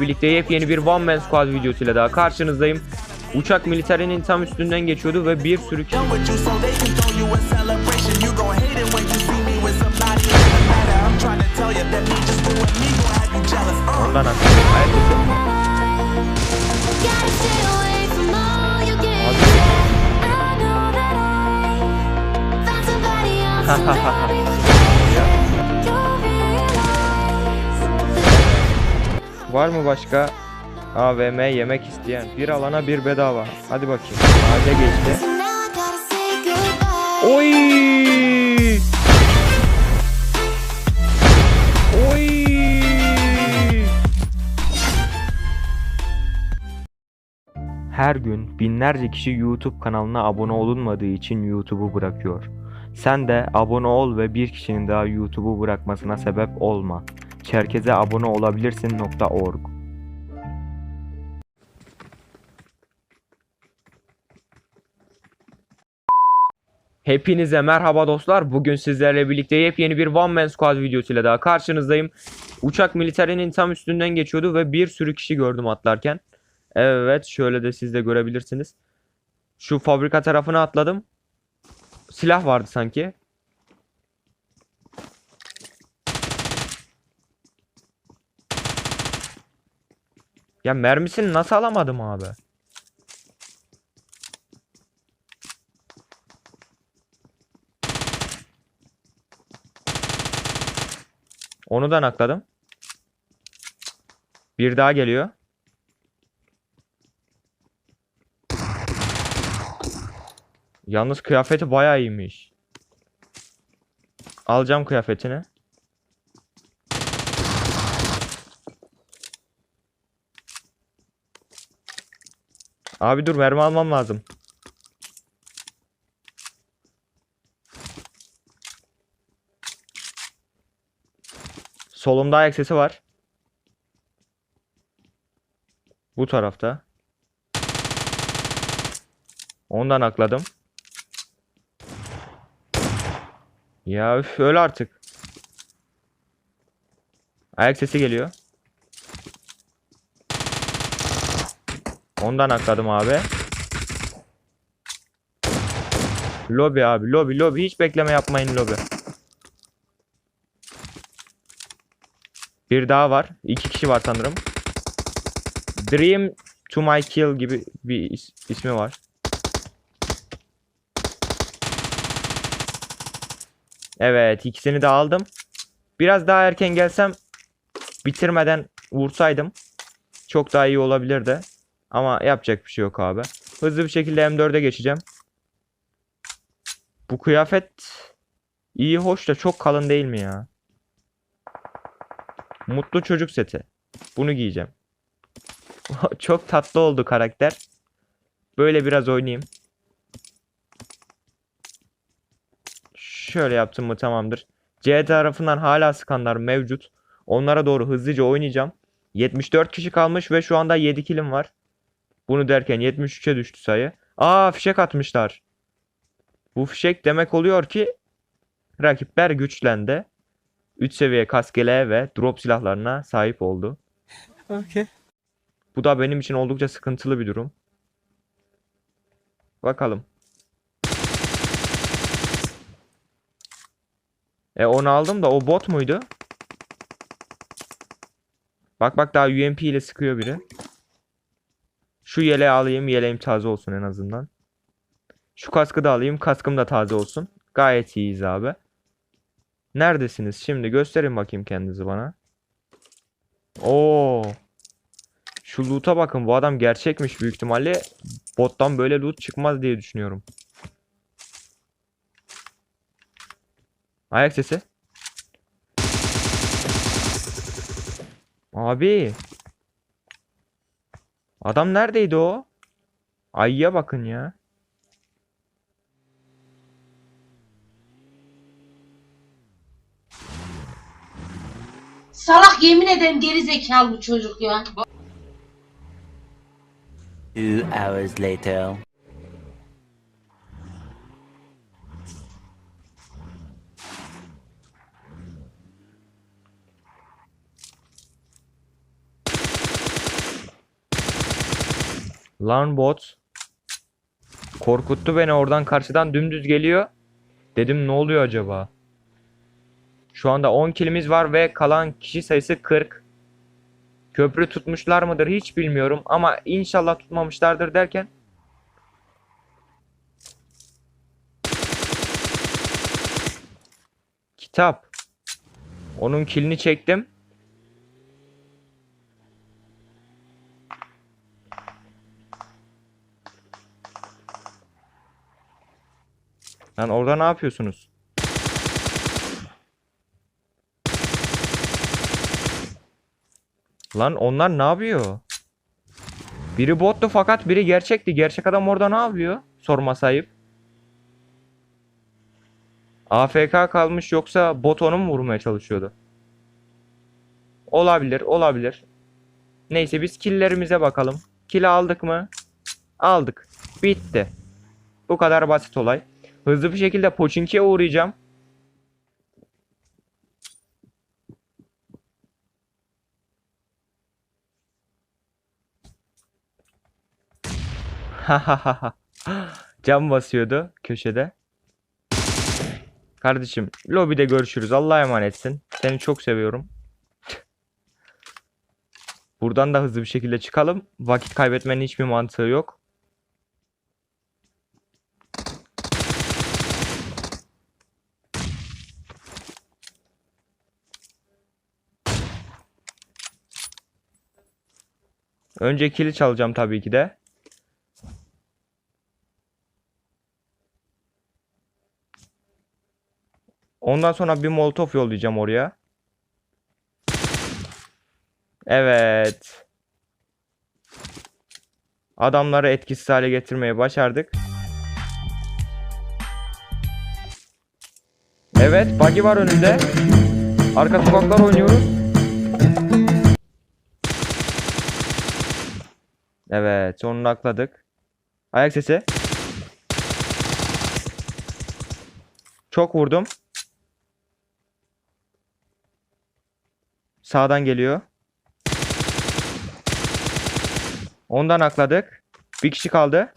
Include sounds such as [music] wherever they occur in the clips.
birlikte yepyeni bir One Man Squad videosuyla daha karşınızdayım. Uçak militerinin tam üstünden geçiyordu ve bir sürü kişi... done with you, so [laughs] Var mı başka AVM yemek isteyen? Bir alana bir bedava. Hadi bakayım. Ağaca geçti. Oy! Oy! Her gün binlerce kişi YouTube kanalına abone olunmadığı için YouTube'u bırakıyor. Sen de abone ol ve bir kişinin daha YouTube'u bırakmasına sebep olma. Çerkeze abone olabilirsin.org Hepinize merhaba dostlar. Bugün sizlerle birlikte yepyeni bir One Man Squad videosuyla daha karşınızdayım. Uçak militerinin tam üstünden geçiyordu ve bir sürü kişi gördüm atlarken. Evet, şöyle de siz de görebilirsiniz. Şu fabrika tarafına atladım. Silah vardı sanki. Ya mermisini nasıl alamadım abi? Onu da nakladım. Bir daha geliyor. Yalnız kıyafeti bayağı iyiymiş. Alacağım kıyafetini. Abi dur mermi almam lazım. Solumda ayak sesi var. Bu tarafta. Ondan akladım. Ya üf öl artık. Ayak sesi geliyor. Ondan akladım abi. Lobi abi lobi lobi hiç bekleme yapmayın lobi. Bir daha var. İki kişi var sanırım. Dream to my kill gibi bir is- ismi var. Evet ikisini de aldım. Biraz daha erken gelsem bitirmeden vursaydım çok daha iyi olabilirdi. Ama yapacak bir şey yok abi. Hızlı bir şekilde M4'e geçeceğim. Bu kıyafet iyi hoş da çok kalın değil mi ya? Mutlu çocuk seti. Bunu giyeceğim. [laughs] Çok tatlı oldu karakter. Böyle biraz oynayayım. Şöyle yaptım mı tamamdır. C tarafından hala sıkanlar mevcut. Onlara doğru hızlıca oynayacağım. 74 kişi kalmış ve şu anda 7 kilim var. Bunu derken 73'e düştü sayı. Aa fişek atmışlar. Bu fişek demek oluyor ki rakipler güçlendi. 3 seviye kaskele ve drop silahlarına sahip oldu. Okay. Bu da benim için oldukça sıkıntılı bir durum. Bakalım. E onu aldım da o bot muydu? Bak bak daha UMP ile sıkıyor biri. Şu yeleği alayım. Yeleğim taze olsun en azından. Şu kaskı da alayım. Kaskım da taze olsun. Gayet iyiyiz abi. Neredesiniz? Şimdi gösterin bakayım kendinizi bana. Oo. Şu loot'a bakın. Bu adam gerçekmiş büyük ihtimalle. Bottan böyle loot çıkmaz diye düşünüyorum. Ayak sesi. Abi. Adam neredeydi o? Ayıya bakın ya. Salak yemin ederim geri zekalı bu çocuk ya. Two hours later. Lan bot. Korkuttu beni oradan karşıdan dümdüz geliyor. Dedim ne oluyor acaba? Şu anda 10 kilimiz var ve kalan kişi sayısı 40. Köprü tutmuşlar mıdır hiç bilmiyorum ama inşallah tutmamışlardır derken Kitap. Onun kilini çektim. Lan orada ne yapıyorsunuz? Lan onlar ne yapıyor? Biri bottu fakat biri gerçekti. Gerçek adam orada ne yapıyor? Sorma sayıp. AFK kalmış yoksa bot onu mu vurmaya çalışıyordu? Olabilir, olabilir. Neyse biz killlerimize bakalım. Kill aldık mı? Aldık. Bitti. Bu kadar basit olay. Hızlı bir şekilde Pochinki'ye uğrayacağım. Cam basıyordu köşede. Kardeşim lobide görüşürüz. Allah'a emanetsin. Seni çok seviyorum. Buradan da hızlı bir şekilde çıkalım. Vakit kaybetmenin hiçbir mantığı yok. Önce kili çalacağım tabii ki de. Ondan sonra bir molotof yollayacağım oraya. Evet. Adamları etkisiz hale getirmeyi başardık. Evet, buggy var önünde. Arka sokaklar oynuyoruz. Evet, sonunu akladık. Ayak sesi. Çok vurdum. Sağdan geliyor. Ondan akladık. Bir kişi kaldı.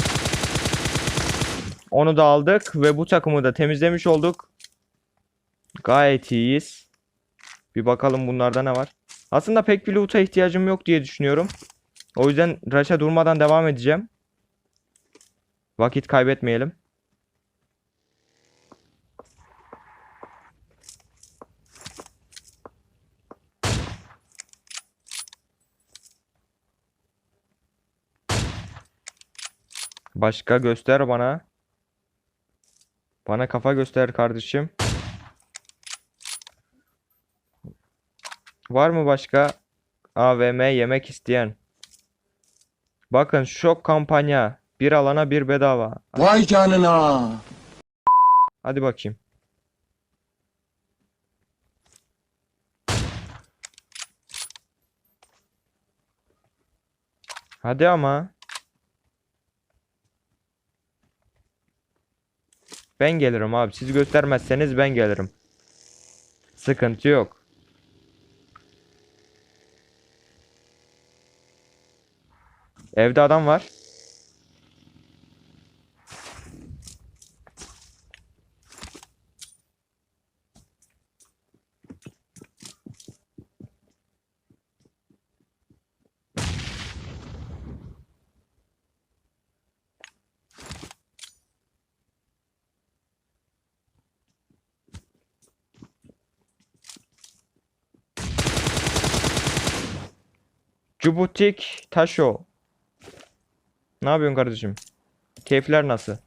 Onu da aldık ve bu takımı da temizlemiş olduk. Gayet iyiyiz. Bir bakalım bunlarda ne var. Aslında pek bir loot'a ihtiyacım yok diye düşünüyorum. O yüzden rush'a durmadan devam edeceğim. Vakit kaybetmeyelim. Başka göster bana. Bana kafa göster kardeşim. Var mı başka AVM yemek isteyen? Bakın şok kampanya. Bir alana bir bedava. Vay canına. Hadi bakayım. Hadi ama. Ben gelirim abi. Siz göstermezseniz ben gelirim. Sıkıntı yok. Evde adam var. Cubutik Taşo. Ne yapıyorsun kardeşim? Keyifler nasıl?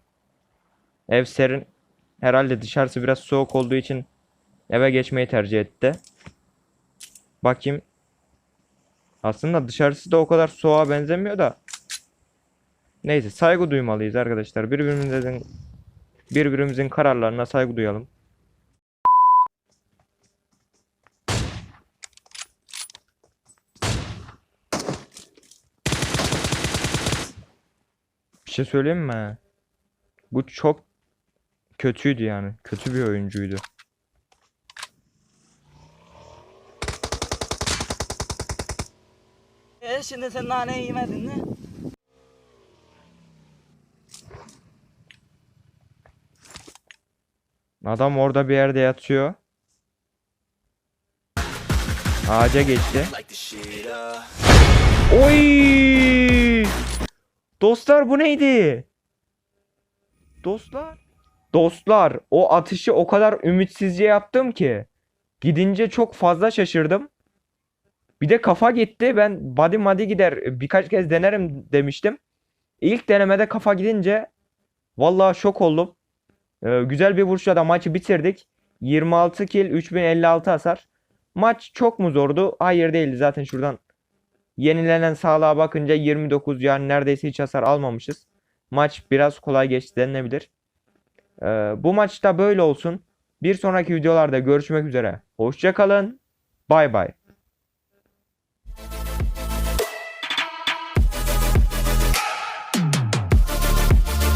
Ev serin. Herhalde dışarısı biraz soğuk olduğu için eve geçmeyi tercih etti. Bakayım. Aslında dışarısı da o kadar soğuğa benzemiyor da. Neyse saygı duymalıyız arkadaşlar. Birbirimizin birbirimizin kararlarına saygı duyalım. şey söyleyeyim mi? Bu çok kötüydü yani. Kötü bir oyuncuydu. E şimdi sen naneyi yemedin mi? Adam orada bir yerde yatıyor. Ağaca geçti. Oy! Dostlar bu neydi? Dostlar. Dostlar o atışı o kadar ümitsizce yaptım ki. Gidince çok fazla şaşırdım. Bir de kafa gitti. Ben body madi gider birkaç kez denerim demiştim. İlk denemede kafa gidince vallahi şok oldum. Ee, güzel bir vuruşla da maçı bitirdik. 26 kill 3056 hasar. Maç çok mu zordu? Hayır değildi. Zaten şuradan yenilenen sağlığa bakınca 29 yani neredeyse hiç hasar almamışız. Maç biraz kolay geçti denilebilir. Ee, bu maçta böyle olsun. Bir sonraki videolarda görüşmek üzere. Hoşçakalın. Bay bay.